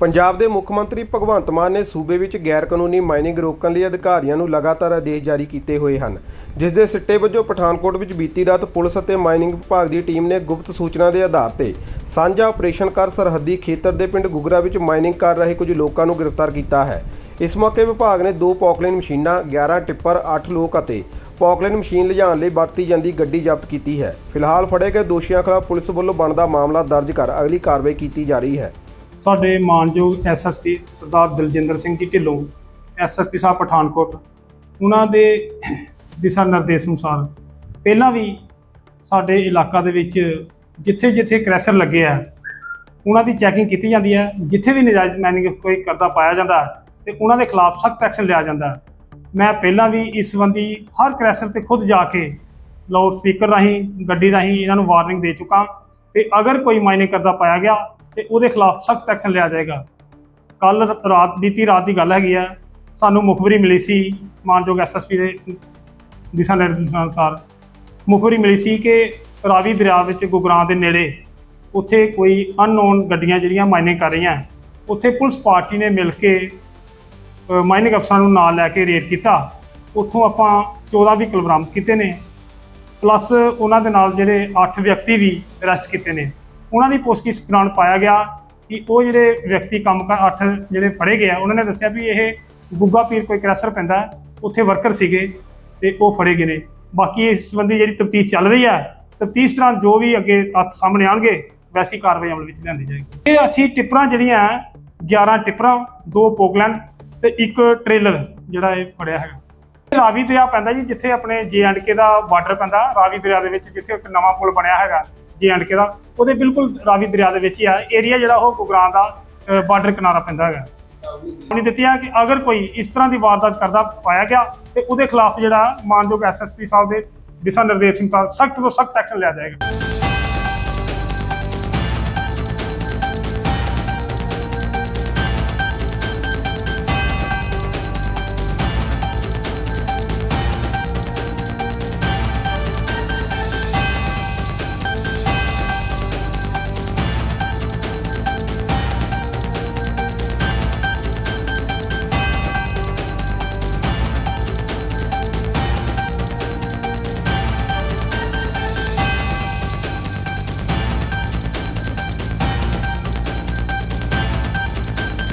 ਪੰਜਾਬ ਦੇ ਮੁੱਖ ਮੰਤਰੀ ਭਗਵੰਤ ਮਾਨ ਨੇ ਸੂਬੇ ਵਿੱਚ ਗੈਰ ਕਾਨੂੰਨੀ ਮਾਈਨਿੰਗ ਰੋਕਣ ਲਈ ਅਧਿਕਾਰੀਆਂ ਨੂੰ ਲਗਾਤਾਰ ਆਦੇਸ਼ ਜਾਰੀ ਕੀਤੇ ਹੋਏ ਹਨ। ਜਿਸ ਦੇ ਸਿੱਟੇ ਵਜੋਂ ਪਠਾਨਕੋਟ ਵਿੱਚ ਬੀਤੀ ਰਾਤ ਪੁਲਿਸ ਅਤੇ ਮਾਈਨਿੰਗ ਵਿਭਾਗ ਦੀ ਟੀਮ ਨੇ ਗੁਪਤ ਸੂਚਨਾ ਦੇ ਆਧਾਰ ਤੇ ਸਾਂਝਾ ਆਪਰੇਸ਼ਨ ਕਰ ਸਰਹੱਦੀ ਖੇਤਰ ਦੇ ਪਿੰਡ ਗੁਗਰਾ ਵਿੱਚ ਮਾਈਨਿੰਗ ਕਰ ਰਹੇ ਕੁਝ ਲੋਕਾਂ ਨੂੰ ਗ੍ਰਿਫਤਾਰ ਕੀਤਾ ਹੈ। ਇਸ ਮੌਕੇ ਵਿਭਾਗ ਨੇ ਦੋ ਪੌਕਲੇਨ ਮਸ਼ੀਨਾਂ 11 ਟਿੱਪਰ 8 ਲੋਕ ਅਤੇ ਪੌਕਲੇਨ ਮਸ਼ੀਨ ਲਿਜਾਣ ਲਈ ਵਰਤੀ ਜਾਂਦੀ ਗੱਡੀ ਜ਼ਬਤ ਕੀਤੀ ਹੈ। ਫਿਲਹਾਲ ਫੜੇ ਗਏ ਦੋਸ਼ੀਆਂ ਖਿਲਾਫ ਪੁਲਿਸ ਵੱਲੋਂ ਬਣਦਾ ਮਾਮਲਾ ਦਰਜ ਕਰ ਅਗਲੀ ਕਾਰਵਾਈ ਕੀਤੀ ਜਾ ਰਹੀ ਹੈ। ਸਾਡੇ ਮਾਨਯੋਗ ਐਸਐਸਪੀ ਸਰਦਾਰ ਦਲਜਿੰਦਰ ਸਿੰਘ ਜੀ ਢਿੱਲੋਂ ਐਸਐਸਪੀ ਸਾਹਿਬ ਪਠਾਨਕੋਟ ਉਹਨਾਂ ਦੇ ਦਿਸ਼ਾ ਨਿਰਦੇਸ਼ ਅਨੁਸਾਰ ਪਹਿਲਾਂ ਵੀ ਸਾਡੇ ਇਲਾਕਾ ਦੇ ਵਿੱਚ ਜਿੱਥੇ ਜਿੱਥੇ ਕ੍ਰੈਸ਼ਰ ਲੱਗੇ ਆ ਉਹਨਾਂ ਦੀ ਚੈਕਿੰਗ ਕੀਤੀ ਜਾਂਦੀ ਹੈ ਜਿੱਥੇ ਵੀ ਨਜਾਇਜ਼ ਮਾਈਨਿੰਗ ਕੋਈ ਕਰਦਾ ਪਾਇਆ ਜਾਂਦਾ ਹੈ, ਤੇ ਉਹਨਾਂ ਦੇ ਖਿਲਾਫ ਸਖਤ ਐਕਸ਼ਨ ਲਿਆ ਜਾਂਦਾ। ਮੈਂ ਪਹਿਲਾਂ ਵੀ ਇਸ ਸੰਬੰਧੀ ਹਰ ਕ੍ਰੈਸ਼ਰ ਤੇ ਖੁਦ ਜਾ ਕੇ ਲਾਊਡ ਸਪੀਕਰ ਰਾਹੀਂ ਗੱਡੀ ਰਾਹੀਂ ਇਹਨਾਂ ਨੂੰ ਵਾਰਨਿੰਗ ਦੇ ਚੁੱਕਾ। ਕਿ ਅਗਰ ਕੋਈ ਮਾਈਨਿੰਗ ਕਰਦਾ ਪਾਇਆ ਗਿਆ ਤੇ ਉਹਦੇ ਖਿਲਾਫ ਸਖਤ ਐਕਸ਼ਨ ਲਿਆ ਜਾਏਗਾ। ਕੱਲ ਰਾਤ, ਬੀਤੀ ਰਾਤ ਦੀ ਗੱਲ ਹੈਗੀ ਆ। ਸਾਨੂੰ ਮੁਖਬਰੀ ਮਿਲੀ ਸੀ ਮਾਨਯੋਗ ਐਸਐਸਪੀ ਦੇ ਦਿਸ਼ਾ ਨਿਰਦੇਸ਼ਾਂ ਅਨੁਸਾਰ। ਮੁਖਬਰੀ ਮਿਲੀ ਸੀ ਕਿ ਰਾਵੀ ਦਰਿਆ ਵਿੱਚ ਗੁਗਰਾਂ ਦੇ ਨੇੜੇ ਉੱਥੇ ਕੋਈ ਅਨਨੋਨ ਗੱਡੀਆਂ ਜਿਹੜੀਆਂ ਮਾਈਨਿੰਗ ਕਰ ਰਹੀਆਂ। ਉੱਥੇ ਪੁਲਿਸ ਪਾਰਟੀ ਨੇ ਮਿਲ ਕੇ ਮਾਈਨਿੰਗ ਅਫਸਰਾਂ ਨੂੰ ਨਾਲ ਲੈ ਕੇ ਰੇਡ ਕੀਤਾ। ਉੱਥੋਂ ਆਪਾਂ 14 ਵਹੀਕਲ ਬਰਾਮਦ ਕੀਤੇ ਨੇ। ਪਲੱਸ ਉਹਨਾਂ ਦੇ ਨਾਲ ਜਿਹੜੇ 8 ਵਿਅਕਤੀ ਵੀ ਅਰੈਸਟ ਕੀਤੇ ਨੇ। ਉਹਨਾਂ ਦੀ ਪੁੱਛਗਿੱਛ ਦੌਰਾਨ ਪਾਇਆ ਗਿਆ ਕਿ ਉਹ ਜਿਹੜੇ ਵਿਅਕਤੀ ਕੰਮ ਕਰ ਅੱਠ ਜਿਹੜੇ ਫੜੇ ਗਏ ਆ ਉਹਨਾਂ ਨੇ ਦੱਸਿਆ ਵੀ ਇਹ ਗੁੱਗਾ ਪੀਰ ਕੋਈ ਕ੍ਰੈਸ਼ਰ ਪੈਂਦਾ ਉੱਥੇ ਵਰਕਰ ਸੀਗੇ ਤੇ ਉਹ ਫੜੇ ਗਏ ਨੇ। ਬਾਕੀ ਇਸ ਸੰਬੰਧੀ ਜਿਹੜੀ ਤਫਤੀਸ਼ ਚੱਲ ਰਹੀ ਹੈ ਤਫਤੀਸ਼ ਦੌਰਾਨ ਜੋ ਵੀ ਅੱਗੇ ਤੱਥ ਸਾਹਮਣੇ ਆਉਣਗੇ ਵੈਸੀ ਕਾਰਵਾਈ ਅਮਲ ਵਿੱਚ ਲਿਆਂਦੀ ਜਾਏਗੀ। ਇਹ ਅਸੀਂ ਟਿੱਪਰਾਂ ਜਿਹੜੀਆਂ ਹੈ, 11 ਟਿੱਪਰਾਂ ਦੋ ਪੋਗਲੈਂਡ ਤੇ ਇੱਕ ਟ੍ਰੇਲਰ ਜਿਹੜਾ ਇਹ ਫੜਿਆ ਹੈਗਾ। ਰਾਵੀ ਦਰਿਆ ਪੈਂਦਾ ਜੀ ਜਿੱਥੇ ਆਪਣੇ ਜੇ ਐਂਡ ਕੇ ਦਾ ਬਾਰਡਰ ਪੈਂਦਾ ਰਾਵੀ ਦਰਿਆ ਦੇ ਵਿੱਚ ਜਿੱਥੇ ਇੱਕ ਨਵਾਂ ਪੁਲ ਬਣਿਆ ਹੈਗਾ। ਜੇ ਐਂਡ ਕੇ ਦਾ, ਉਹਦੇ ਬਿਲਕੁਲ ਰਾਵੀ ਦਰਿਆ ਦੇ ਵਿੱਚ ਹੀ ਆ। ਏਰੀਆ ਜਿਹੜਾ ਉਹ ਗੁਗਰਾਂ ਦਾ ਬਾਰਡਰ ਕਿਨਾਰਾ ਪੈਂਦਾ ਹੈਗਾ। ਉਹਨੇ ਦਿੱਤੀ ਹੈ ਕਿ ਅਗਰ ਕੋਈ ਇਸ ਤਰ੍ਹਾਂ ਦੀ ਵਾਰਦਾਤ ਕਰਦਾ ਪਾਇਆ ਗਿਆ, ਤੇ ਉਹਦੇ ਖਿਲਾਫ ਜਿਹੜਾ ਮਾਨਯੋਗ ਐਸਐਸਪੀ ਸਾਹਿਬ ਦੇ ਦਿਸ਼ਾ ਨਿਰਦੇਸ਼ ਮੁਤਾਬਕ ਸਖਤ ਤੋਂ ਸਖਤ ਐਕਸ਼ਨ ਲਿਆ ਜਾਏਗਾ।